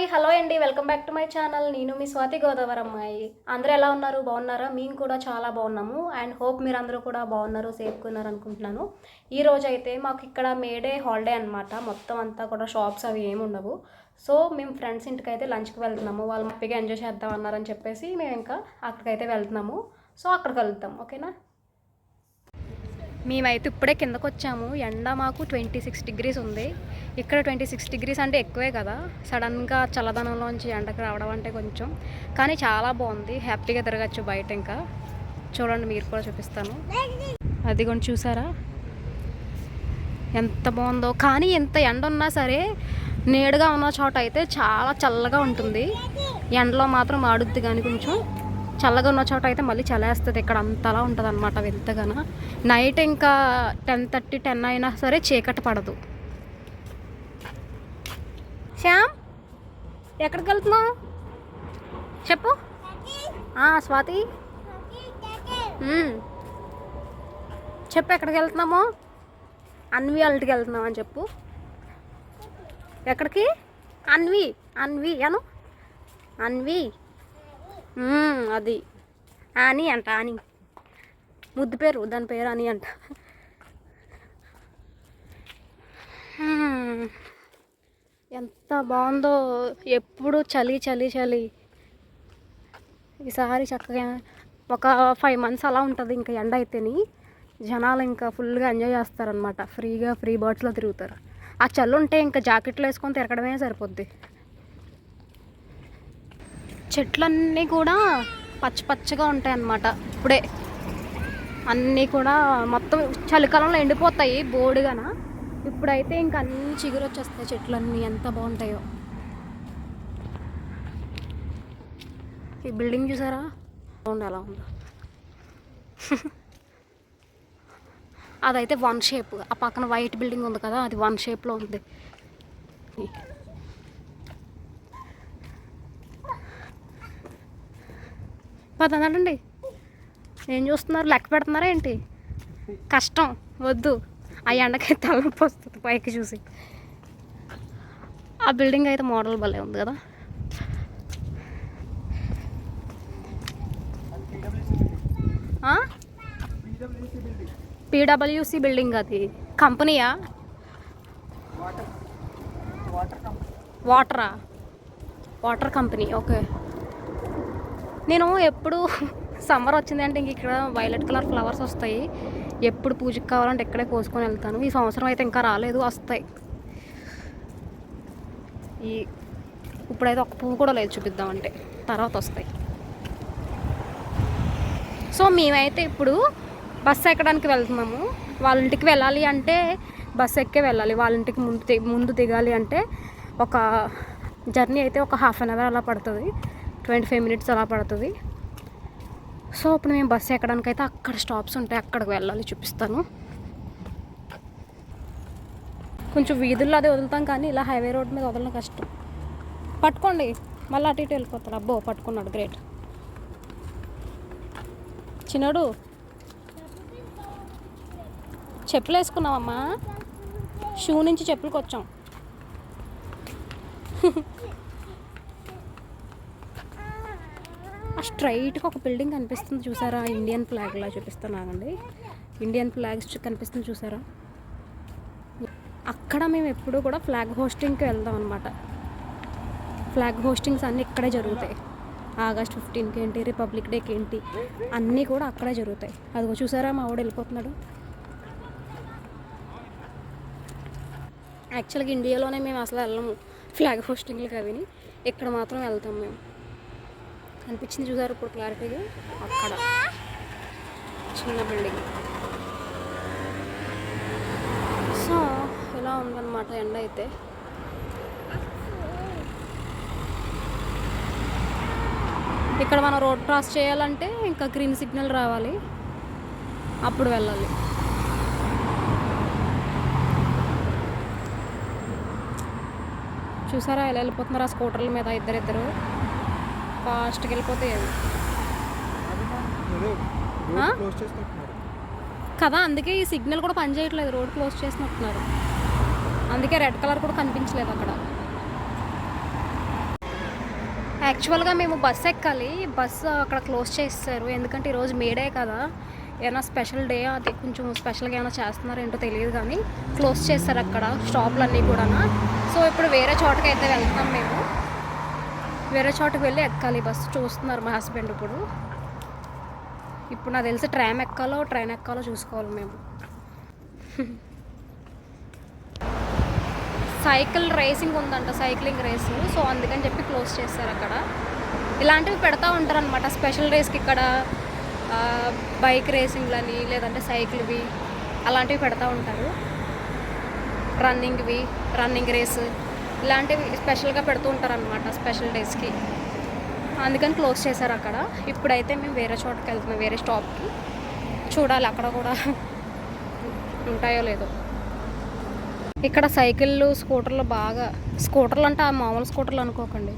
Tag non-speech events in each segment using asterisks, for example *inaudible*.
Hi hello అండి. Welcome back to my channel. నేను మీ స్వాతి గోదావరి అమ్మాయి అందరూ ఎలా ఉన్నారు? బాగున్నారా? మేము కూడా చాలా బాగున్నాము. అండ్ హోప్ మీరు అందరూ కూడా బాగున్నారు సేఫ్గా ఉన్నారు అనుకుంటున్నాను. ఈ రోజు అయితే మాకు ఇక్కడ మేడే హాలిడే అనమాట మొత్తం అంతా కూడా షాప్స్ అవి ఏమి ఉండవు. సో మేము ఫ్రెండ్స్ ఇంటికి అయితే లంచ్కి వెళ్తున్నాము. వాళ్ళు హ్యాపీగా ఎంజాయ్ చేద్దాం అన్నారని చెప్పేసి మేము ఇంకా అక్కడికైతే వెళ్తున్నాము. సో అక్కడికి వెళ్తాం ఓకేనా? మేమైతే ఇప్పుడే కిందకు వచ్చాము ఎండ మాకు ట్వంటీ సిక్స్ డిగ్రీస్ ఉంది. ఇక్కడ ట్వంటీ సిక్స్ డిగ్రీస్ అంటే ఎక్కువే కదా. సడన్గా చల్లదనంలోంచి ఎండకు రావడం అంటే కొంచెం. కానీ చాలా బాగుంది. హ్యాపీగా తిరగచ్చు బయట ఇంకా. చూడండి మీరు కూడా చూపిస్తాను. అది కొన్ని చూసారా? ఎంత బాగుందో. కానీ ఎంత ఎండ ఉన్నా సరే నేడుగా ఉన్న చోట అయితే చాలా చల్లగా ఉంటుంది. ఎండలో మాత్రం ఆడుద్ది కానీ కొంచెం. చల్లగా ఉన్న చోట అయితే మళ్ళీ చలేస్తుంది. ఇక్కడ అంతలా ఉంటుంది అనమాట వెళ్తగాన నైట్ ఇంకా టెన్ థర్టీ టెన్ అయినా సరే చీకటి పడదు. శ్యామ్ ఎక్కడికి వెళ్తున్నావు? చెప్పు. స్వాతి. చెప్పు ఎక్కడికి వెళ్తున్నాము? అన్వి వాళ్ళకి వెళ్తున్నాం అని చెప్పు. ఎక్కడికి? అన్వి అన్వి అను అన్వి. అది. అని అంట అని ముద్దు పేరు దాని పేరు అని అంట. ఎంత బాగుందో ఎప్పుడు చలి చలి చలి. ఈసారి చక్కగా ఒక ఫైవ్ మంత్స్ అలా ఉంటుంది ఇంకా ఎండ అయితేని. జనాలు ఇంకా ఫుల్గా ఎంజాయ్ చేస్తారనమాట ఫ్రీగా ఫ్రీ బర్డ్స్లో తిరుగుతారు. ఆ చలి ఉంటే ఇంకా జాకెట్లు వేసుకొని తిరగడమే సరిపోద్ది. చెట్లన్నీ కూడా పచ్చ పచ్చగా ఉంటాయి అన్నమాట ఇప్పుడే. అన్నీ కూడా మొత్తం చలికాలంలో ఎండిపోతాయి బోడిగాన. ఇప్పుడైతే ఇంకా అన్ని చిగురు వచ్చేస్తాయి చెట్లన్నీ. ఎంత బాగుంటాయో. ఈ బిల్డింగ్ చూసారా? బాగుంది ఎలా ఉందో. *laughs* అదైతే వన్ షేప్. ఆ పక్కన వైట్ బిల్డింగ్ ఉంది కదా అది వన్ షేప్లో ఉంది. పదండి ఏం చూస్తున్నారు? లెక్క పెడుతున్నారా ఏంటి? కష్టం వద్దు. ఆ ఎండకి తలనొప్పి వస్తుంది పైకి చూసి. ఆ బిల్డింగ్ అయితే మోడల్ భలే ఉంది కదా. పీడబ్ల్యూసి బిల్డింగ్ అది. కంపెనీయా? వాటరా? Water company okay. నేను ఎప్పుడు *laughs* సమ్మర్ వచ్చింది అంటే ఇంక ఇక్కడ వైలెట్ కలర్ ఫ్లవర్స్ వస్తాయి. ఎప్పుడు పూజకి కావాలంటే ఇక్కడే కోసుకొని వెళ్తాను. ఈ సంవత్సరం అయితే ఇంకా రాలేదు వస్తాయి. ఈ ఇప్పుడైతే ఒక పువ్వు కూడా లేదు చూపిద్దామంటే. తర్వాత వస్తాయి. సో మేమైతే ఇప్పుడు బస్సు ఎక్కడానికి వెళ్తున్నాము. వాళ్ళ ఇంటికి వెళ్ళాలి అంటే బస్సు ఎక్కే వెళ్ళాలి. వాళ్ళ ఇంటికి ముందు ముందు దిగాలి అంటే ఒక జర్నీ అయితే ఒక హాఫ్ అన్ అవర్ అలా పడుతుంది. ట్వంటీ ఫైవ్ మినిట్స్ అలా పడుతుంది. సో ఇప్పుడు మేము బస్సు ఎక్కడానికైతే అక్కడ స్టాప్స్ ఉంటాయి అక్కడికి వెళ్ళాలి చూపిస్తాను. కొంచెం వీధుల్లో అదే వదులుతాం కానీ ఇలా హైవే రోడ్ మీద వదలడం కష్టం. పట్టుకోండి మళ్ళీ అటు ఇటు వెళ్ళిపోతాడు. అబ్బో పట్టుకున్నాడు. గ్రేట్. చిన్నడు చెప్పులు వేసుకున్నావమ్మా? షూ నుంచి చెప్పులకు వచ్చాం స్ట్రైట్గా ఒక బిల్డింగ్ కనిపిస్తుంది చూసారా? ఇండియన్ ఫ్లాగ్ లా చూపిస్తాను ఇండియన్ ఫ్లాగ్స్ కనిపిస్తుంది చూసారా? అక్కడ మేము ఎప్పుడు కూడా ఫ్లాగ్ హోస్టింగ్కి వెళ్దాం అనమాట ఫ్లాగ్ హోస్టింగ్స్ అన్నీ ఇక్కడే జరుగుతాయి. ఆగస్ట్ ఫిఫ్టీన్కి ఏంటి రిపబ్లిక్ డేకి ఏంటి అన్నీ కూడా అక్కడే జరుగుతాయి. అదిగో చూసారా మా వాడు వెళ్ళిపోతున్నాడు. యాక్చువల్గా ఇండియాలోనే మేము అసలు వెళ్ళము. ఫ్లాగ్ హోస్టింగ్లకి అవిని. ఇక్కడ మాత్రం వెళ్తాం మేము. అనిపించింది చూసారు? ఇప్పుడు క్లారిటీగా అక్కడ చిన్న బిల్డింగ్ సో ఇలా ఉందన్నమాట ఎండ అయితే? ఇక్కడ మనం రోడ్ క్రాస్ చేయాలంటే ఇంకా గ్రీన్ సిగ్నల్ రావాలి. అప్పుడు వెళ్ళాలి. చూసారా ఎలా వెళ్ళిపోతున్నారు? ఆ స్కూటర్ల మీద ఇద్దరిద్దరు. ఫాస్ట్గా వెళ్ళిపోతాయి అవి. కదా అందుకే ఈ సిగ్నల్ కూడా పనిచేయట్లేదు రోడ్ క్లోజ్ చేసినట్టున్నారు అందుకే రెడ్ కలర్ కూడా కనిపించలేదు అక్కడ. యాక్చువల్గా మేము బస్ ఎక్కాలి బస్సు అక్కడ క్లోజ్ చేస్తారు ఎందుకంటే ఈరోజు మేడే కదా ఏమైనా స్పెషల్ డే అది కొంచెం స్పెషల్గా ఏమైనా చేస్తున్నారో ఏంటో తెలియదు కానీ క్లోజ్ చేస్తారు అక్కడ స్టాప్లన్నీ కూడా సో ఇప్పుడు వేరే చోటకి అయితే వెళ్తాం మేము. వేరే చోటకి వెళ్ళి ఎక్కాలి. బస్సు చూస్తున్నారు మా హస్బెండ్ ఇప్పుడు. ఇప్పుడు నాకు తెలిసి ట్రామ్ ఎక్కాలో ట్రైన్ ఎక్కాలో చూసుకోవాలి మేము. సైకిల్ రేసింగ్ ఉందంట సైక్లింగ్ రేసింగ్. సో అందుకని చెప్పి క్లోజ్ చేస్తారు అక్కడ. ఇలాంటివి పెడతా ఉంటారు అనమాట స్పెషల్ రేస్కి ఇక్కడ బైక్ రేసింగ్లని లేదంటే సైకిల్వి అలాంటివి పెడతా ఉంటారు. రన్నింగ్వి రన్నింగ్ రేస్. ఇలాంటివి స్పెషల్గా పెడుతూ ఉంటారనమాట స్పెషల్ డేస్కి. అందుకని క్లోజ్ చేశారు అక్కడ. ఇప్పుడైతే మేము వేరే చోటకి వెళ్తున్నాం వేరే స్టాప్కి. చూడాలి అక్కడ కూడా ఉంటాయో లేదో. ఇక్కడ సైకిళ్ళు స్కూటర్లు బాగా స్కూటర్లు అంటే ఆ మామూలు స్కూటర్లు అనుకోకండి.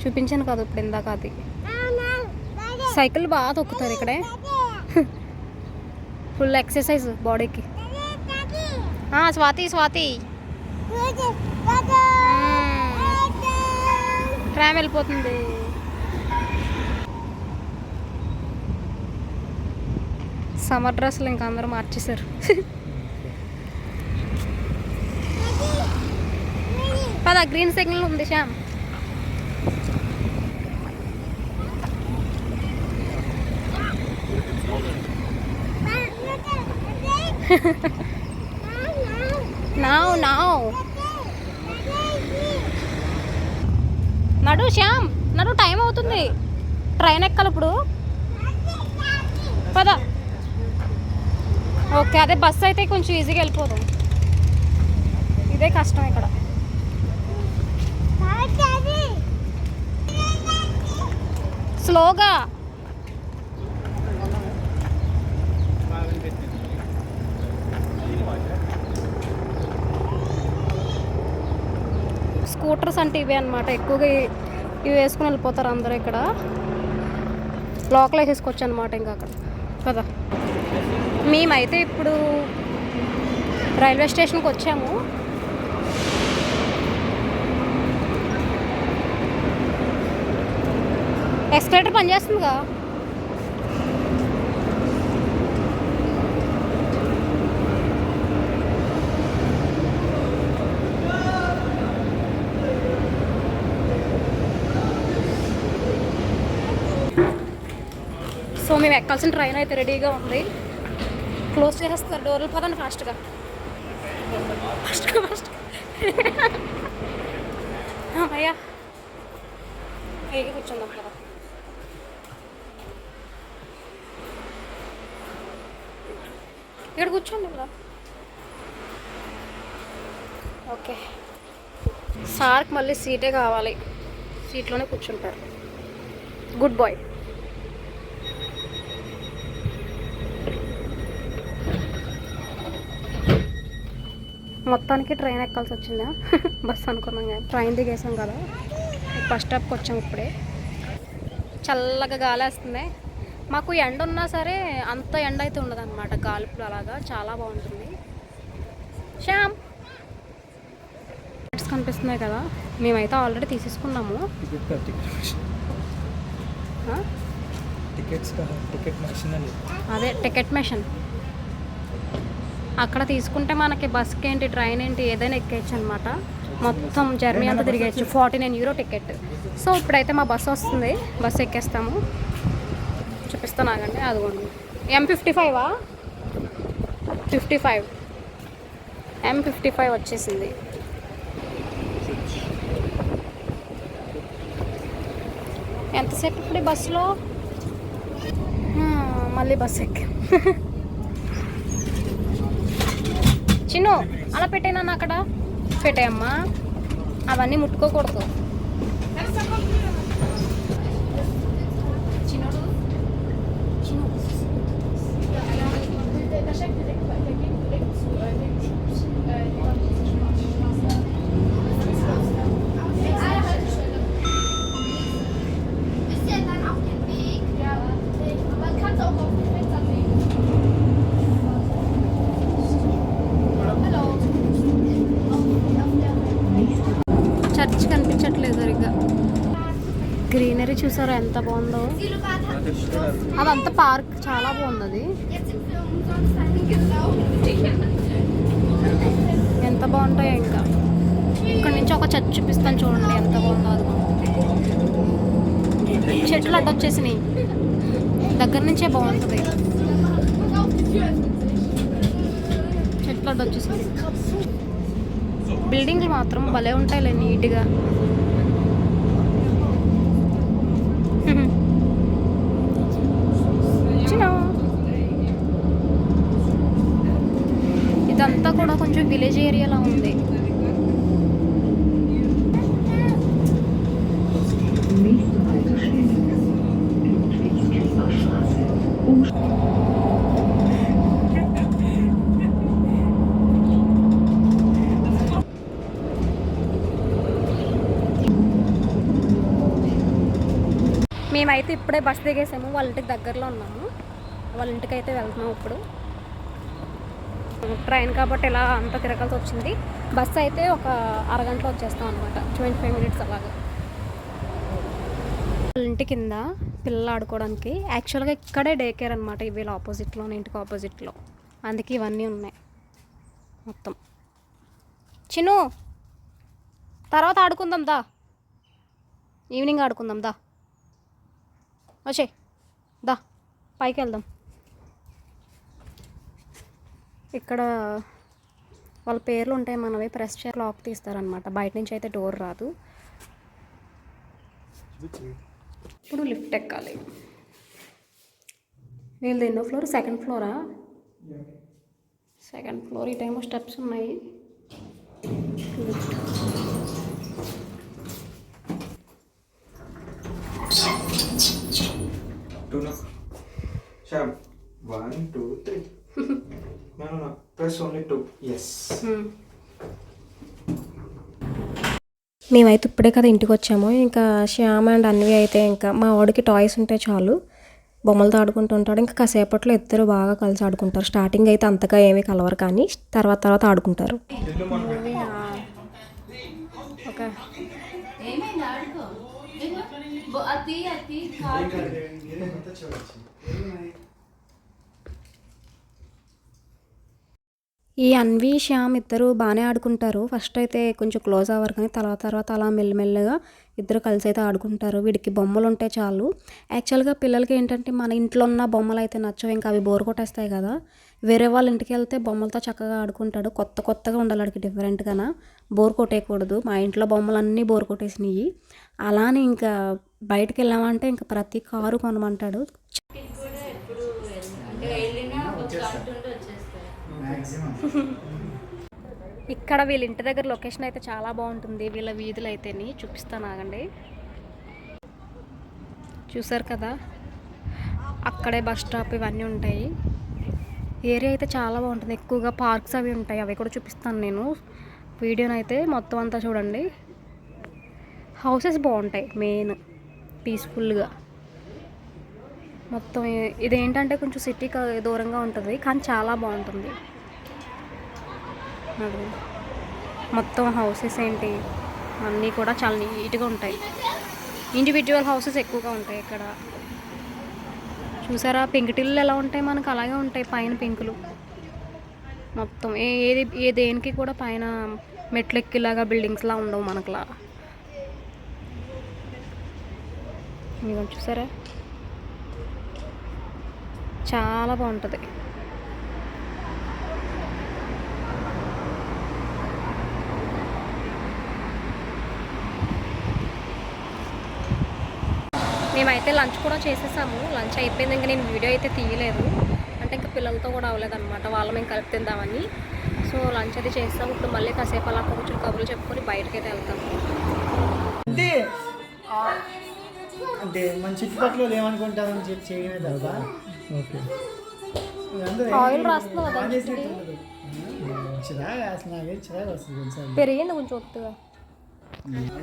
చూపించాను కదా ఇప్పుడు ఇందాక అది. సైకిల్ బాగా తొక్కుతారు ఇక్కడే. ఫుల్ ఎక్సర్సైజ్ బాడీకి. స్వాతి స్వాతి. ట్రామ్ వెళ్ళిపోతుంది. సమ్మర్ డ్రెస్సులు ఇంకా అందరూ మార్చేశారు. పద గ్రీన్ సిగ్నల్ ఉంది శ్యామ్. *laughs* నావ్ నావ్ నడు శ్యామ్. నడు టైం అవుతుంది. ట్రైన్ ఎక్కాలి ఇప్పుడు. పద. ఓకే అదే బస్సు అయితే కొంచెం ఈజీగా వెళ్ళిపోదాం. ఇదే కష్టం ఇక్కడ. స్లోగా. స్కూటర్స్ అంటే ఇవే అనమాట ఎక్కువగా ఇవి వేసుకుని వెళ్ళిపోతారు అందరూ ఇక్కడ. లోకల్ వేసేసుకోవచ్చు అనమాట ఇంకా అక్కడ. కదా మేమైతే ఇప్పుడు రైల్వే స్టేషన్కి వచ్చాము. ఎక్స్కలేటర్ పనిచేస్తుందిగా? మేము ఎక్కాల్సిన ట్రైన్ అయితే రెడీగా ఉంది. క్లోజ్ చేసేస్తారు. డోర్లు పదండి ఫాస్ట్గా ఫాస్ట్గా ఫాస్ట్ అయ్యా ఏగి కూర్చుందాం కదా ఇక్కడ కూర్చోండి కదా ఓకే. సార్కి మళ్ళీ సీటే కావాలి. సీట్లోనే కూర్చుంటారు. గుడ్ బాయ్ మొత్తానికి ట్రైన్ ఎక్కాల్సి వచ్చిందా? బస్ అనుకున్నాం కదా. ట్రైన్ దిగేసాం కదా. బస్ స్టాప్కి వచ్చాం ఇప్పుడే. చల్లగా గాలి వేస్తుంది మాకు ఎండ ఉన్నా సరే అంత ఎండ అయితే ఉండదు అనమాట గాలుపులు అలాగా చాలా బాగుంటుంది. శ్యామ్! టికెట్స్ కనిపిస్తున్నాయి కదా. మేమైతే ఆల్రెడీ తీసేసుకున్నాము. అదే టికెట్ మెషిన్ అక్కడ తీసుకుంటే మనకి బస్కి ఏంటి ట్రైన్ ఏంటి ఏదైనా ఎక్కేయచ్చు అనమాట మొత్తం జర్నీ అంతా తిరిగేయచ్చు. Forty nine euro ticket. So ఇప్పుడైతే మా బస్సు వస్తుంది. బస్సు ఎక్కేస్తాము. చూపిస్తాను ఆగండి అదిగోండి. M fifty ఫైవా fifty five M fifty five వచ్చేసింది. ఎంతసేపు ఇప్పుడు బస్సులో? మళ్ళీ బస్ ఎక్కాం. *laughs* చిన్ను అలా పెట్టేనా అక్కడ? పెట్టేయమ్మా అవన్నీ ముట్టుకోకూడదు. చిన్నోడు బీచ్ చర్చ్ కనిపించట్లేదు సరిగ్గా. గ్రీనరీ చూసారా ఎంత బాగుందో? అదంతా పార్క్ చాలా బాగుంది అది ఎంత బాగుంటాయో ఇంకా. ఇక్కడ నుంచి ఒక చర్చ్ చూపిస్తాను చూడండి ఎంత బాగుందో అది. చెట్లు అడ్డు వచ్చేసినాయి. దగ్గర నుంచే బాగుంటుంది. చెట్లు అడ్డు వచ్చేసినాయి. బిల్డింగ్లు మాత్రం భలే ఉంటాయిలే నీట్గా. ఇదంతా కూడా కొంచెం విలేజ్ ఏరియాలో ఉంది. మేమైతే ఇప్పుడే బస్ దిగేసాము వాళ్ళ ఇంటికి దగ్గరలో ఉన్నాము. వాళ్ళ ఇంటికి అయితే వెళ్తున్నాము ఇప్పుడు. ట్రైన్ కాబట్టి ఇలా అంతా తిరగాల్సి వచ్చింది. బస్ అయితే ఒక అరగంటలో వచ్చేస్తాం అనమాట ట్వంటీ ఫైవ్ మినిట్స్ అలాగా. వాళ్ళ ఇంటి కింద పిల్లలు ఆడుకోవడానికి యాక్చువల్గా ఇక్కడే డే కేర్ అనమాట వీళ్ళ ఆపోజిట్లో ఇంటికి ఆపోజిట్లో. అందుకే ఇవన్నీ ఉన్నాయి మొత్తం. చిను తర్వాత ఆడుకుందాం దా. ఈవినింగ్ ఆడుకుందాం దా. వచ్చే దా పైకి వెళ్దాం ఇక్కడ వాళ్ళ పేర్లు ఉంటాయి మనవి ప్రెస్ చే లాక్ తీస్తారనమాట బయట నుంచి అయితే డోర్ రాదు. ఇప్పుడు లిఫ్ట్ ఎక్కాలి. వీళ్ళది ఎన్నో floor? Second flora? Second floor. ఈ టైం స్టెప్స్ ఉన్నాయి. Sham. One, two, three. *laughs* no, no, no. Press only two. Yes. మేమైతే ఇప్పుడే కదా ఇంటికి వచ్చాము. ఇంకా శ్యామ్ అండ్ అన్వి అయితే ఇంకా మా వాడికి టాయ్స్ ఉంటే చాలు. బొమ్మలతో ఆడుకుంటూ ఉంటాడు. ఇంకా కాసేపట్లో ఇద్దరు బాగా కలిసి ఆడుకుంటారు. స్టార్టింగ్ అయితే అంతగా ఏమీ కలవరు కానీ తర్వాత తర్వాత ఆడుకుంటారు. ఒక ఏమైంది ఆడుకో ఇదిగో, అతి అతి కాదు ఈ అన్వి శ్యామ్ ఇద్దరు బాగానే ఆడుకుంటారు. ఫస్ట్ అయితే కొంచెం క్లోజ్ అవ్వరు కానీ తర్వాత తర్వాత అలా మెల్లమెల్లగా ఇద్దరు కలిసి అయితే ఆడుకుంటారు. వీడికి బొమ్మలు ఉంటే చాలు. యాక్చువల్గా పిల్లలకి ఏంటంటే మన ఇంట్లో ఉన్న బొమ్మలు అయితే నచ్చవు. ఇంకా అవి బోర్ కొట్టేస్తాయి కదా. వేరే వాళ్ళ ఇంటికి వెళ్తే బొమ్మలతో చక్కగా ఆడుకుంటాడు. కొత్త కొత్తగా ఉండాలి వాడికి డిఫరెంట్గానా బోర్ కొట్టేయకూడదు. మా ఇంట్లో బొమ్మలు అన్నీ బోర్ కొట్టేసినాయి అలానే ఇంకా బయటకు వెళ్ళామంటే ఇంకా ప్రతి కారు కొనమంటాడు. *laughs* ఇక్కడ వీళ్ళ ఇంటి దగ్గర లొకేషన్ అయితే చాలా బాగుంటుంది. వీళ్ళ వీధులు అయితేని చూపిస్తాను ఆగండి. చూసారు కదా? అక్కడే బస్ స్టాప్ ఇవన్నీ ఉంటాయి. ఏరియా అయితే చాలా బాగుంటుంది. ఎక్కువగా పార్క్స్ అవి ఉంటాయి. అవి కూడా చూపిస్తాను నేను. వీడియోని అయితే మొత్తం అంతా చూడండి. హౌసెస్ బాగుంటాయి. మెయిన్ పీస్ఫుల్గా మొత్తం ఇదేంటంటే కొంచెం సిటీకి దూరంగా ఉంటుంది. కానీ చాలా బాగుంటుంది. అది మొత్తం హౌసెస్ ఏంటి? అన్నీ కూడా చాలా నీట్గా ఉంటాయి. ఇండివిజువల్ హౌసెస్ ఎక్కువగా ఉంటాయి ఇక్కడ. చూసారా? పెంకుటిల్లు ఎలా ఉంటాయి? మనకు అలాగే ఉంటాయి పైన పెంకులు మొత్తం ఏ ఏది ఏ దేనికి కూడా పైన మెట్లెక్కిలాగా బిల్డింగ్స్లా ఉండవు మనకులా. చూసారా? చాలా బాగుంటుంది. మేమైతే లంచ్ కూడా చేసేసాము. లంచ్ అయిపోయింది. ఇంకా నేను వీడియో అయితే తీయలేదు. అంటే ఇంకా పిల్లలతో కూడా అవ్వలేదన్నమాట. వాళ్ళ మేము కలిపి తిందామని. సో లంచ్ అది చేస్తాము ఇప్పుడు మళ్ళీ కాసేపు అలా కూర్చొని కబుర్లు చెప్పుకొని బయటకైతే వెళ్తాము అంటే మన చుట్టుపక్కల వాళ్ళు ఏమనుకుంటారని చెప్పి చేయడమే తప్ప. Okay. వీళ్ళందరూ ఆయిల్ రాస్తున్నావు కదా పెరిగింది కొంచెం ఒత్తుగా.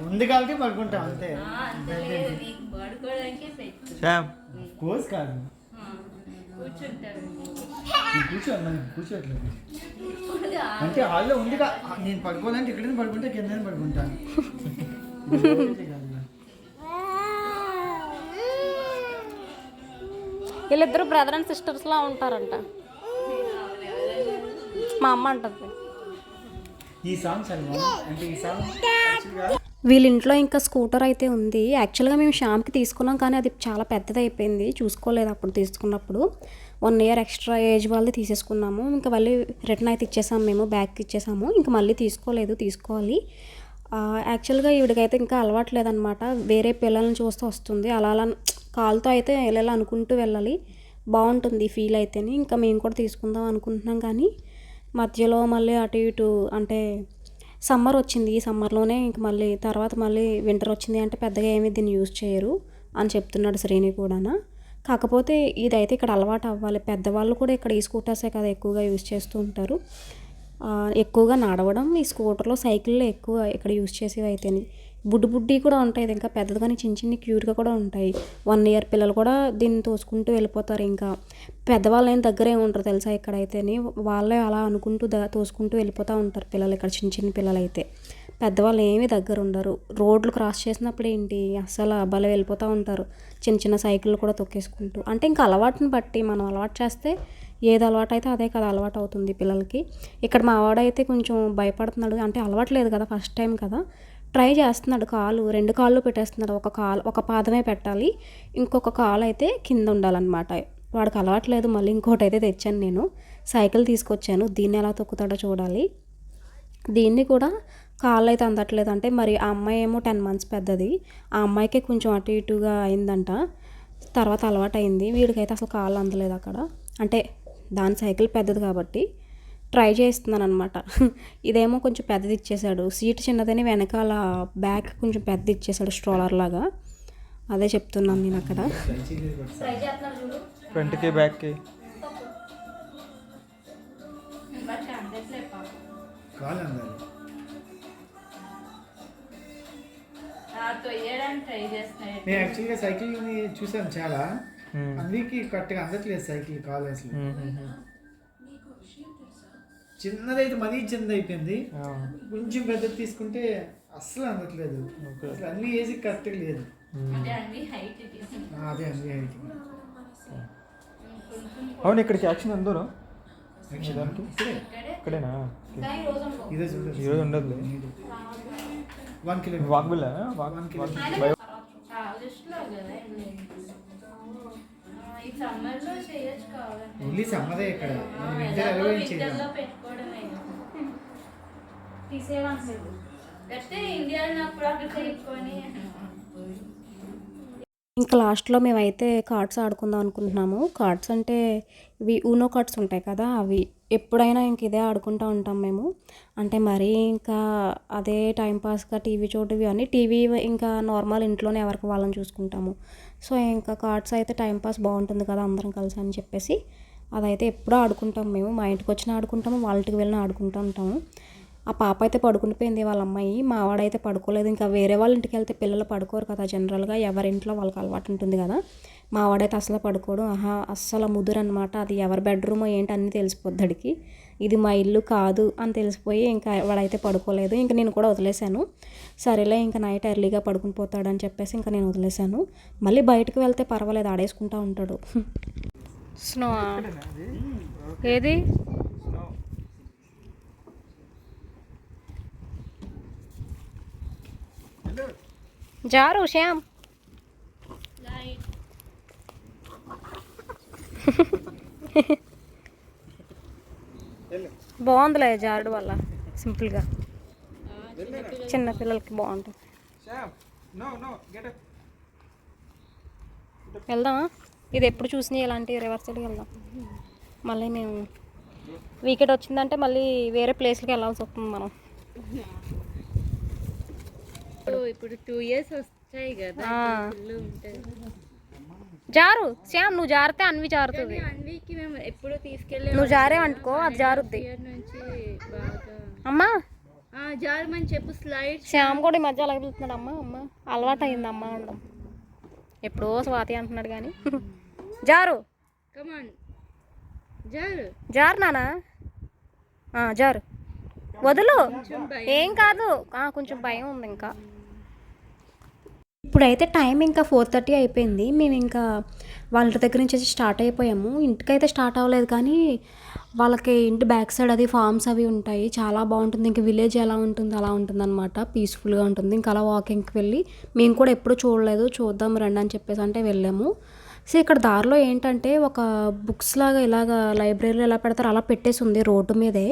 ముందు కాబట్టి పడుకుంటాం అంతే. కోర్స్ కాదు. అంటే హాల్లో ఉంది నేను పడుకోవాలంటే ఇక్కడ పడుకుంటా కింద పడుకుంటాను వీళ్ళిద్దరు బ్రదర్ అండ్ సిస్టర్స్ లా ఉంటారంట. మా అమ్మ అంటుంది. ఈ సాంగ్ అంటే ఈ సాంగ్ వీళ్ళ ఇంట్లో ఇంకా స్కూటర్ అయితే ఉంది. యాక్చువల్గా మేము షామ్కి తీసుకున్నాం కానీ అది చాలా పెద్దది అయిపోయింది చూసుకోలేదు అప్పుడు తీసుకున్నప్పుడు. వన్ ఇయర్ ఎక్స్ట్రా ఏజ్ వాళ్ళది తీసేసుకున్నాము. ఇంకా మళ్ళీ రిటర్న్ అయితే ఇచ్చేసాము మేము బ్యాగ్కి ఇచ్చేసాము. ఇంకా మళ్ళీ తీసుకోలేదు తీసుకోవాలి. యాక్చువల్గా ఈవిడికైతే ఇంకా అలవాట్లేదనమాట వేరే పిల్లల్ని చూస్తూ వస్తుంది. అలా అలా కాలుతో అయితే వెళ్ళాలి అనుకుంటూ వెళ్ళాలి. బాగుంటుంది ఫీల్ అయితేనే. ఇంకా మేము కూడా తీసుకుందాం అనుకుంటున్నాం కానీ మధ్యలో మళ్ళీ అటు ఇటు అంటే సమ్మర్ వచ్చింది ఈ సమ్మర్లోనే ఇంక మళ్ళీ తర్వాత మళ్ళీ వింటర్ వచ్చింది అంటే పెద్దగా ఏమీ దీన్ని యూజ్ చేయరు అని చెప్తున్నాడు శ్రేణి కూడానా. కాకపోతే ఇదైతే ఇక్కడ అలవాటు అవ్వాలి. పెద్దవాళ్ళు కూడా ఇక్కడ ఈ స్కూటర్సే కదా ఎక్కువగా యూజ్ చేస్తూ ఉంటారు. ఎక్కువగా నడవడం ఈ స్కూటర్లో సైకిల్లో ఎక్కువ ఇక్కడ యూజ్ చేసేవి అయితేనే. బుడ్డి బుడ్డి కూడా ఉంటాయి. ఇంకా పెద్దది కానీ చిన్న చిన్న క్యూట్గా కూడా ఉంటాయి. వన్ ఇయర్ పిల్లలు కూడా దీన్ని తోసుకుంటూ వెళ్ళిపోతారు ఇంకా. పెద్దవాళ్ళు ఏం దగ్గరే ఉంటారు తెలుసా ఇక్కడైతేని. వాళ్ళే అలా అనుకుంటూ ద తోసుకుంటూ వెళ్ళిపోతూ ఉంటారు పిల్లలు ఇక్కడ చిన్న చిన్న పిల్లలు అయితే పెద్దవాళ్ళు ఏమీ దగ్గర ఉండరు. రోడ్లు క్రాస్ చేసినప్పుడు ఏంటి? అస్సలు భలే వెళ్ళిపోతూ ఉంటారు. చిన్న చిన్న సైకిళ్ళు కూడా తొక్కేసుకుంటూ. అంటే ఇంకా అలవాటుని బట్టి మనం అలవాటు చేస్తే ఏది అలవాటు అయితే అదే కదా అలవాటు అవుతుంది పిల్లలకి. ఇక్కడ మా వాడైతే కొంచెం భయపడుతున్నాడు. అంటే అలవాటు లేదు కదా ఫస్ట్ టైం కదా. ట్రై చేస్తున్నాడు కాలు రెండు కాళ్ళు పెట్టేస్తున్నాడు. ఒక కాలు ఒక పాదమే పెట్టాలి. ఇంకొక కాలు అయితే కింద ఉండాలన్నమాట. వాడికి అలవాట్లేదు మళ్ళీ ఇంకోటి అయితే తెచ్చాను నేను. సైకిల్ తీసుకొచ్చాను. దీన్ని ఎలా తొక్కుతాడో చూడాలి. దీన్ని కూడా కాళ్ళు అయితే అందట్లేదు అంటే మరి ఆ అమ్మాయి ఏమో టెన్ మంత్స్ పెద్దది. ఆ అమ్మాయికే కొంచెం అటు ఇటుగా అయిందంట. తర్వాత అలవాటు అయింది వీడికైతే అసలు కాళ్ళు అందలేదు అక్కడ. అంటే దాని సైకిల్ పెద్దది కాబట్టి. ట్రై చేస్తున్నాను అనమాట *laughs* ఇదేమో కొంచెం పెద్దది ఇచ్చేసాడు సీట్ చిన్నదని వెనకాల బ్యాక్ కొంచెం పెద్దది ఇచ్చేసాడు స్ట్రోలర్ లాగా. అదే చెప్తున్నాను నేను అక్కడ. ఫ్రంట్కి బ్యాక్కి కాల్ అందాలి ట్రై చేస్తున్నాయి నేను యాక్చువల్గా సైకిల్ చూసాను చాలా. అందుకే కరెక్ట్గా అందట్లేదు సైకిల్ కాల్ అసలు చిన్నదైతే మరీ చిన్నది అయిపోయింది కొంచెం పెద్దది తీసుకుంటే అస్సలు అందట్లేదు అసలు అన్ని ఏజ్ కరెక్ట్గా లేదు. అన్ని హైట్ అదే అన్ని height. అవును ఇక్కడికి యాక్షన్? ఇక్కడే? ఇక్కడేనా? ఈరోజు ఉండదు. One kilometre walk kilometer. అప్పుడు అక్కడ చేసుకొని ఇంకా లాస్ట్లో మేమైతే కార్డ్స్ ఆడుకుందాం అనుకుంటున్నాము. కార్డ్స్ అంటే ఇవి ఊనో కార్డ్స్ ఉంటాయి కదా అవి ఎప్పుడైనా ఇంక ఇదే ఆడుకుంటూ ఉంటాం మేము. అంటే మరీ ఇంకా అదే టైంపాస్గా టీవీ చూడవి అన్నీ టీవీ ఇంకా నార్మల్ ఇంట్లోనే ఎవరికి వాళ్ళని చూసుకుంటాము. సో ఇంకా కార్డ్స్ అయితే టైంపాస్ బాగుంటుంది కదా అందరం కలిసి అని చెప్పేసి అదైతే ఎప్పుడూ ఆడుకుంటాం మేము. మా ఇంటికి వచ్చిన ఆడుకుంటాము వాళ్ళ ఇంటికి వెళ్ళిన ఆడుకుంటూ ఉంటాము. ఆ పాప అయితే పడుకుండిపోయింది వాళ్ళ అమ్మాయి. మావాడైతే పడుకోలేదు. ఇంకా వేరే వాళ్ళ ఇంటికి వెళ్తే పిల్లలు పడుకోరు కదా జనరల్గా. ఎవరింట్లో వాళ్ళకి అలవాటు ఉంటుంది కదా. మావాడైతే అసలు పడుకోడు. ఆహా అస్సలు ముదురు అనమాట అది ఎవరి బెడ్రూమ్ ఏంటి అన్నీ తెలిసిపోద్దడికి ఇది మా ఇల్లు కాదు అని తెలిసిపోయి ఇంకా వాడైతే పడుకోలేదు. ఇంకా నేను కూడా వదిలేశాను. సరేలే ఇంకా నైట్ ఎర్లీగా పడుకుని పోతాడని చెప్పేసి ఇంకా నేను వదిలేశాను. మళ్ళీ బయటకు వెళ్తే పర్వాలేదు ఆడేసుకుంటా ఉంటాడు. స్నో ఏది? జారు శ్యామ్. *laughs* బాగుందిలే జారుడు వల్ల సింపుల్గా. చిన్న పిల్లలకి బాగుంటుంది. నో నో గెట్ అప్ వెళ్దామా? ఇది ఎప్పుడు చూసినా ఇలాంటి రివర్సల్కి వెళ్దాం. మళ్ళీ మేము వీకెండ్ వచ్చిందంటే మళ్ళీ వేరే ప్లేస్కి వెళ్ళాల్సి వస్తుంది మనం. ఇప్పుడు టూ ఇయర్స్ వస్తాయి కదా జారు. శ్యామ్ నువ్వు జారితే అన్వి జారుతుంది. అన్వీకి మేము ఎప్పుడు తీసుకెళ్ళే నువ్వు జారే అది జారుద్ది. అమ్మా. జారమని చెప్పు స్లైడ్ శ్యామ్ కూడా ఈ మధ్య అలాగే వెళ్తున్నాడు అమ్మ అమ్మ. అలవాటు అయింది అమ్మ అనడం. ఎప్పుడో స్వాతి అంటున్నాడు కానీ *laughs* జారు. కమాన్ జారు. జారు నానా? జారు. వదులు. ఏం కాదు. కొంచెం భయం ఉంది ఇంకా. ఇప్పుడైతే టైం ఇంకా ఫోర్ థర్టీ అయిపోయింది. మేము ఇంకా వాళ్ళ దగ్గర నుంచి వచ్చి స్టార్ట్ అయిపోయాము. ఇంటికైతే స్టార్ట్ అవ్వలేదు కానీ వాళ్ళకి ఇంటి బ్యాక్ సైడ్ అది ఫార్మ్స్ అవి ఉంటాయి. చాలా బాగుంటుంది. ఇంకా విలేజ్ ఎలా ఉంటుంది అలా ఉంటుంది అనమాట పీస్ఫుల్గా ఉంటుంది. ఇంకా అలా వాకింగ్కి వెళ్ళి మేము కూడా ఎప్పుడు చూడలేదు. చూద్దాం రండి అని చెప్పేసి అంటే వెళ్ళాము. సో ఇక్కడ దారిలో ఏంటంటే ఒక బుక్స్ లాగా ఇలాగ లైబ్రరీలో ఎలా పెడతారో అలా పెట్టేసి ఉంది రోడ్డు మీదే.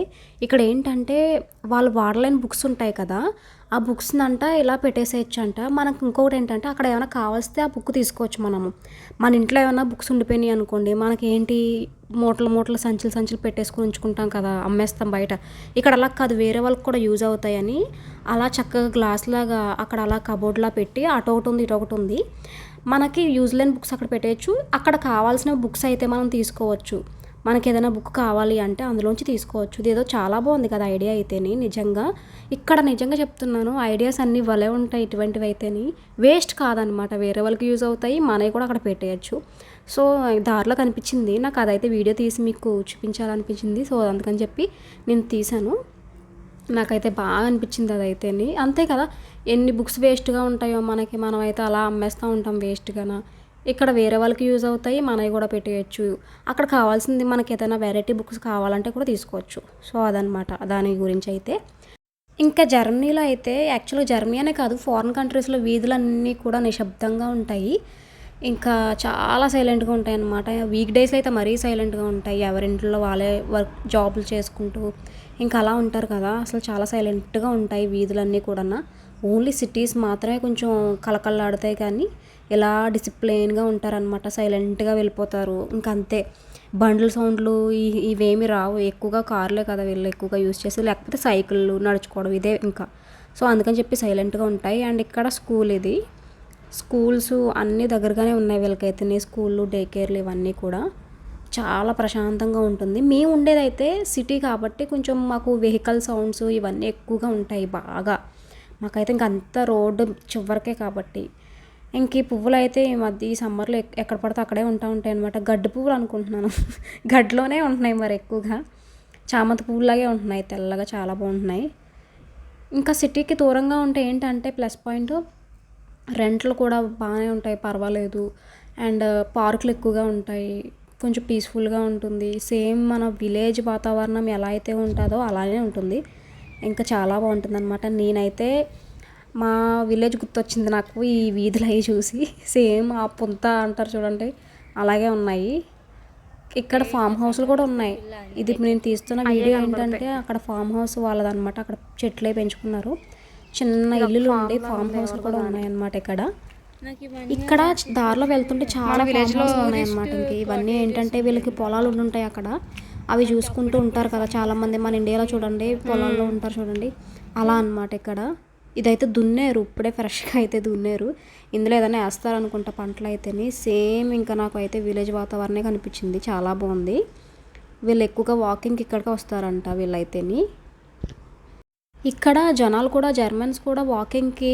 ఇక్కడ ఏంటంటే వాళ్ళు వాడలేని బుక్స్ ఉంటాయి కదా ఆ బుక్స్ని అంట ఇలా పెట్టేసేయచ్చు అంట మనకు ఇంకొకటి ఏంటంటే అక్కడ ఏమైనా కావాల్స్తే ఆ బుక్ తీసుకోవచ్చు మనము. మన ఇంట్లో ఏమైనా బుక్స్ ఉండిపోయినాయి అనుకోండి మనకి ఏంటి మూటలు మూటలు సంచులు సంచులు పెట్టేసుకుని ఉంచుకుంటాం కదా అమ్మేస్తాం బయట. ఇక్కడ అలా కాదు వేరే వాళ్ళకి కూడా యూజ్ అవుతాయని అలా చక్కగా గ్లాస్ లాగా అక్కడ అలా కబోర్డ్లా పెట్టి అటు ఒకటి ఉంది ఇటు ఒకటి ఉంది. మనకి యూజ్ లేని బుక్స్ అక్కడ పెట్టేయచ్చు. అక్కడ కావాల్సిన బుక్స్ అయితే మనం తీసుకోవచ్చు. మనకి ఏదైనా బుక్ కావాలి అంటే అందులోంచి తీసుకోవచ్చు. ఇది ఏదో చాలా బాగుంది కదా ఐడియా అయితేని. నిజంగా ఇక్కడ నిజంగా చెప్తున్నాను ఐడియాస్ అన్నీ భలే ఉంటాయి ఇటువంటివి అయితేని వేస్ట్ కాదనమాట వేరే వాళ్ళకి యూజ్ అవుతాయి మనవి కూడా అక్కడ పెట్టేయచ్చు. సో దారిలో కనిపించింది నాకు అదైతే వీడియో తీసి మీకు చూపించాలనిపించింది. సో అందుకని చెప్పి నేను తీశాను. నాకైతే బాగా అనిపించింది అదైతేని. అంతే కదా ఎన్ని బుక్స్ వేస్ట్గా ఉంటాయో మనకి మనమైతే అలా అమ్మేస్తూ ఉంటాం వేస్ట్గా ఇక్కడ వేరే వాళ్ళకి యూజ్ అవుతాయి మనవి కూడా పెట్టేయచ్చు. అక్కడ కావాల్సింది మనకి ఏదైనా వెరైటీ బుక్స్ కావాలంటే కూడా తీసుకోవచ్చు. సో అదనమాట దాని గురించి అయితే. ఇంకా జర్మనీలో అయితే యాక్చువల్గా జర్మనీ అనే కాదు ఫారిన్ కంట్రీస్లో వీధులన్నీ కూడా నిశ్శబ్దంగా ఉంటాయి. ఇంకా చాలా సైలెంట్గా ఉంటాయి అన్నమాట వీక్ డేస్లో అయితే మరీ సైలెంట్గా ఉంటాయి. ఎవరింట్లో వాళ్ళే వర్క్ జాబులు చేసుకుంటూ. ఇంకా అలా ఉంటారు కదా. అసలు చాలా సైలెంట్గా ఉంటాయి వీధులన్నీ కూడా ఓన్లీ సిటీస్ మాత్రమే కొంచెం కలకల్లాడతాయి కానీ ఇలా డిసిప్లైన్గా ఉంటారనమాట సైలెంట్గా వెళ్ళిపోతారు. ఇంక అంతే. బండ్ల సౌండ్లు ఇవేమి రావు. ఎక్కువగా కార్లే కదా వీళ్ళు ఎక్కువగా యూజ్ చేసి లేకపోతే సైకిళ్ళు నడుచుకోవడం ఇదే ఇంకా. సో అందుకని చెప్పి సైలెంట్గా ఉంటాయి. అండ్ ఇక్కడ స్కూల్ ఇది. స్కూల్స్ అన్నీ దగ్గరగానే ఉన్నాయి వీళ్ళకైతేనే స్కూళ్ళు డే కేర్లు ఇవన్నీ కూడా. చాలా ప్రశాంతంగా ఉంటుంది. మేము ఉండేదైతే సిటీ కాబట్టి కొంచెం మాకు వెహికల్ సౌండ్స్ ఇవన్నీ ఎక్కువగా ఉంటాయి బాగా. మాకైతే ఇంక అంత రోడ్డు చివరికే కాబట్టి. ఇంక ఈ పువ్వులు అయితే ఈ మధ్య ఈ సమ్మర్లో ఎక్- ఎక్కడ పడితే అక్కడే ఉంటా ఉంటాయి అనమాట గడ్డి పువ్వులు అనుకుంటున్నాను. *laughs* గడ్డిలోనే ఉంటున్నాయి మరి ఎక్కువగా. చామంతి పువ్వులాగే ఉంటున్నాయి తెల్లగా చాలా బాగుంటున్నాయి. ఇంకా సిటీకి దూరంగా ఉంటే ఏంటంటే ప్లస్ పాయింట్ రెంట్లు కూడా బాగానే ఉంటాయి పర్వాలేదు. అండ్ పార్కులు ఎక్కువగా ఉంటాయి కొంచెం పీస్ఫుల్గా ఉంటుంది. సేమ్ మన విలేజ్ వాతావరణం ఎలా అయితే ఉంటుందో అలానే ఉంటుంది. ఇంకా చాలా బాగుంటుంది అనమాట నేనైతే మా విలేజ్ గుర్తొచ్చింది నాకు ఈ వీధులు అవి చూసి. సేమ్ ఆ పుంత అంటారు చూడండి అలాగే ఉన్నాయి. ఇక్కడ ఫామ్ హౌస్లు కూడా ఉన్నాయి. ఇది నేను తీస్తున్న వీడియో ఏంటంటే అక్కడ ఫామ్ హౌస్ వాళ్ళదన్నమాట అక్కడ చెట్లే పెంచుకున్నారు. చిన్న ఇల్లులు ఉండి ఫామ్ హౌస్లు కూడా ఉన్నాయన్నమాట ఇక్కడ. ఇక్కడ దారిలో వెళ్తుంటే చాలా విలేజ్లో ఉన్నాయన్నమాట. ఇంక ఇవన్నీ ఏంటంటే వీళ్ళకి పొలాలు ఉండుంటాయి అక్కడ. అవి చూసుకుంటూ ఉంటారు కదా చాలా మంది మన ఇండియాలో చూడండి పొలాల్లో ఉంటారు చూడండి. అలా అన్నమాట ఇక్కడ. ఇదైతే దున్నేరు ఇప్పుడే ఫ్రెష్గా అయితే దున్నేరు. ఇందులో ఏదైనా వేస్తారనుకుంటా పంటలు అయితేనే సేమ్ ఇంకా నాకు అయితే విలేజ్ వాతావరణమే కనిపించింది. చాలా బాగుంది. వీళ్ళు ఎక్కువగా వాకింగ్కి ఇక్కడికి వస్తారంట వీళ్ళైతేని. ఇక్కడ జనాలు కూడా జర్మన్స్ కూడా వాకింగ్కి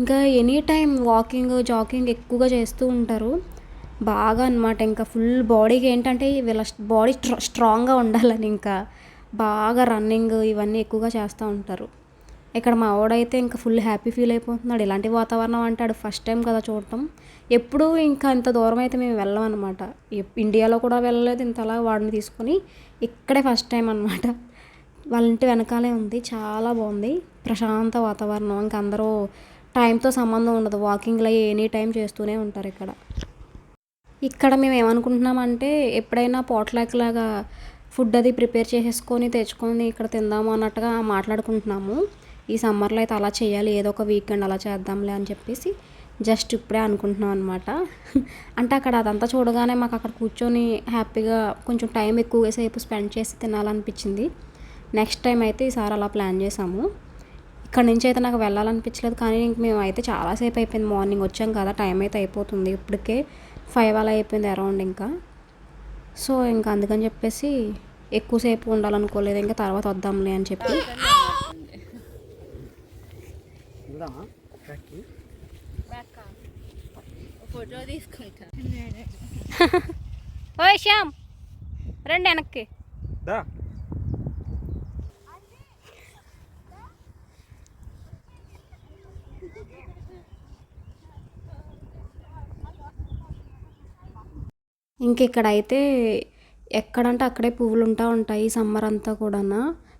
ఇంకా ఎనీ టైం వాకింగ్ జాకింగ్ ఎక్కువగా చేస్తూ ఉంటారు. బాగా అనమాట ఇంకా ఫుల్ బాడీకి ఏంటంటే వీళ్ళ బాడీ స్ట్రాంగ్గా ఉండాలని ఇంకా బాగా రన్నింగ్ ఇవన్నీ ఎక్కువగా చేస్తూ ఉంటారు. ఇక్కడ మా వాడైతే ఇంకా ఫుల్ హ్యాపీ ఫీల్ అయిపోతున్నాడు. ఇలాంటి వాతావరణం అంటాడు. ఫస్ట్ టైం కదా చూడటం. ఎప్పుడూ ఇంకా ఇంత దూరం అయితే మేము వెళ్ళం అనమాట ఇండియాలో కూడా వెళ్ళలేదు. ఇంతలా వాడిని తీసుకొని ఇక్కడే ఫస్ట్ టైం అనమాట. వాళ్ళ ఇంటి వెనకాలే ఉంది. చాలా బాగుంది. ప్రశాంత వాతావరణం. ఇంకా అందరూ టైంతో సంబంధం ఉండదు. వాకింగ్లో ఎనీ టైం చేస్తూనే ఉంటారు ఇక్కడ. ఇక్కడ మేము ఏమనుకుంటున్నామంటే ఎప్పుడైనా పాట్లాక్ లాగా ఫుడ్ అది ప్రిపేర్ చేసేసుకొని తెచ్చుకొని ఇక్కడ తిందాము అన్నట్టుగా మాట్లాడుకుంటున్నాము. ఈ సమ్మర్లో అయితే అలా చేయాలి ఏదో ఒక వీకెండ్ అలా చేద్దాంలే అని చెప్పేసి జస్ట్ ఇప్పుడే అనుకుంటున్నాం అనమాట అంటే అక్కడ అదంతా చూడగానే మాకు అక్కడ కూర్చొని హ్యాపీగా కొంచెం టైం ఎక్కువగా సేపు స్పెండ్ చేసి తినాలనిపించింది. నెక్స్ట్ టైం అయితే ఈసారి అలా ప్లాన్ చేసాము ఇక్కడ నుంచి అయితే నాకు వెళ్ళాలనిపించలేదు కానీ ఇంక మేము అయితే చాలాసేపు అయిపోయింది. మార్నింగ్ వచ్చాం కదా టైం అయితే అయిపోతుంది. ఇప్పటికే ఫైవ్ అలా అయిపోయింది అరౌండ్ ఇంకా. సో ఇంకా అందుకని చెప్పేసి ఎక్కువసేపు ఉండాలనుకోలేదు. ఇంకా తర్వాత వద్దాంలే అని చెప్పి. వెళ్దామా బ్యాక్కి ఫోటో తీసుకుంటా. *laughs* ఓ శ్యామ్ రండి వెనక్కి. ఇంకెక్కడైతే ఎక్కడంటే అక్కడే పువ్వులు ఉంటా ఉంటాయి సమ్మర్ అంతా కూడా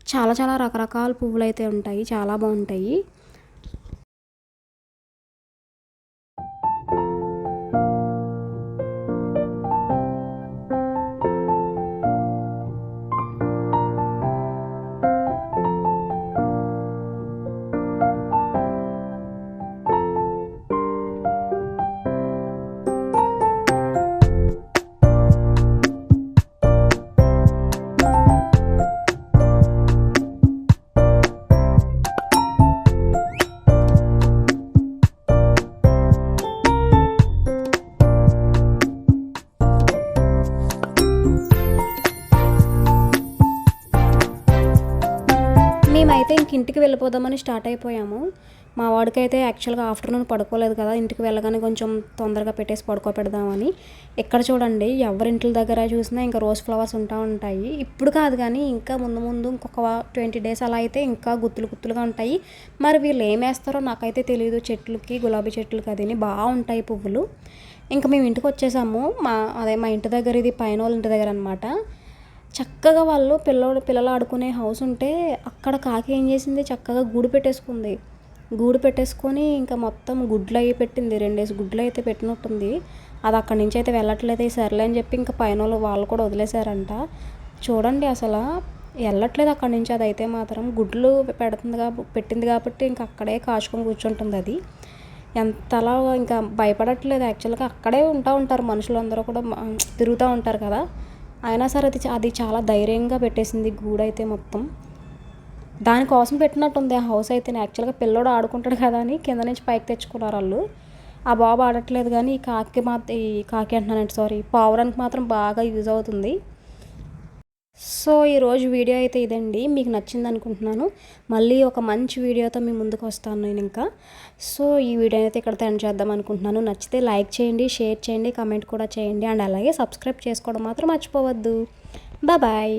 చాలా చాలా రకరకాల పువ్వులు అయితే ఉంటాయి. చాలా బాగుంటాయి. వెళ్ళిపోదామని స్టార్ట్ అయిపోయాము. మా వాడికైతే యాక్చువల్గా ఆఫ్టర్నూన్ పడుకోలేదు కదా ఇంటికి వెళ్ళగానే కొంచెం తొందరగా పెట్టేసి పడుకోపెడదామని ఎక్కడ చూడండి ఎవరింటి దగ్గర చూసినా ఇంకా రోజ్ ఫ్లవర్స్ ఉంటా ఉంటాయి. ఇప్పుడు కాదు కానీ ఇంకా ముందు ముందు ఇంకొక ట్వంటీ డేస్ అలా అయితే ఇంకా గుత్తులు గుత్తులుగా ఉంటాయి. మరి వీళ్ళు ఏమేస్తారో నాకైతే తెలియదు చెట్లకి గులాబీ చెట్లకి అది బాగుంటాయి పువ్వులు. ఇంకా మేము ఇంటికి వచ్చేసాము. మా అదే మా ఇంటి దగ్గర ఇది పైన వాళ్ళ ఇంటి దగ్గర అనమాట చక్కగా వాళ్ళు పిల్లలు పిల్లలు ఆడుకునే హౌస్ ఉంటే అక్కడ కాకి ఏం చేసింది? చక్కగా గూడు పెట్టేసుకుంది. గూడు పెట్టేసుకొని ఇంకా మొత్తం గుడ్లు అవి పెట్టింది. రెండేసి గుడ్లు అయితే పెట్టినట్టుంది. అది అక్కడి నుంచి అయితే వెళ్ళట్లేదు. సర్లే అని చెప్పి ఇంకా పైన వాళ్ళు వాళ్ళు కూడా వదిలేశారంట. చూడండి అసలు వెళ్ళట్లేదు అక్కడి నుంచి. అది అయితే మాత్రం గుడ్లు పెడుతుంది కాబట్టి పెట్టింది కాబట్టి ఇంకా అక్కడే కాచుకొని కూర్చుంటుంది అది. ఎంతలా ఇంకా భయపడట్లేదు. యాక్చువల్గా అక్కడే ఉంటా ఉంటారు మనుషులందరూ కూడా. తిరుగుతూ ఉంటారు కదా. అయినా సరే అది అది చాలా ధైర్యంగా పెట్టేసింది గూడైతే మొత్తం. దానికోసం పెట్టినట్టుంది. ఆ హౌస్ అయితే యాక్చువల్గా పిల్లోడు ఆడుకుంటాడు కదా అని కింద నుంచి పైకి తెచ్చుకున్నారు వాళ్ళు. ఆ బాబు ఆడట్లేదు కానీ ఈ కాకి మాత్రం ఈ కాకి అంటున్నానంటే సారీ పావురానికి మాత్రం బాగా యూజ్ అవుతుంది. సో ఈరోజు వీడియో అయితే ఇదండి. మీకు నచ్చింది అనుకుంటున్నాను మళ్ళీ ఒక మంచి వీడియోతో మీ ముందుకు వస్తాను నేను ఇంకా. సో ఈ వీడియో అయితే ఇక్కడ ఎండ్ చేద్దాం అనుకుంటున్నాను. నచ్చితే లైక్ చేయండి షేర్ చేయండి కమెంట్ కూడా చేయండి. అండ్ అలాగే సబ్స్క్రైబ్ చేసుకోవడం మాత్రం మర్చిపోవద్దు. బాయ్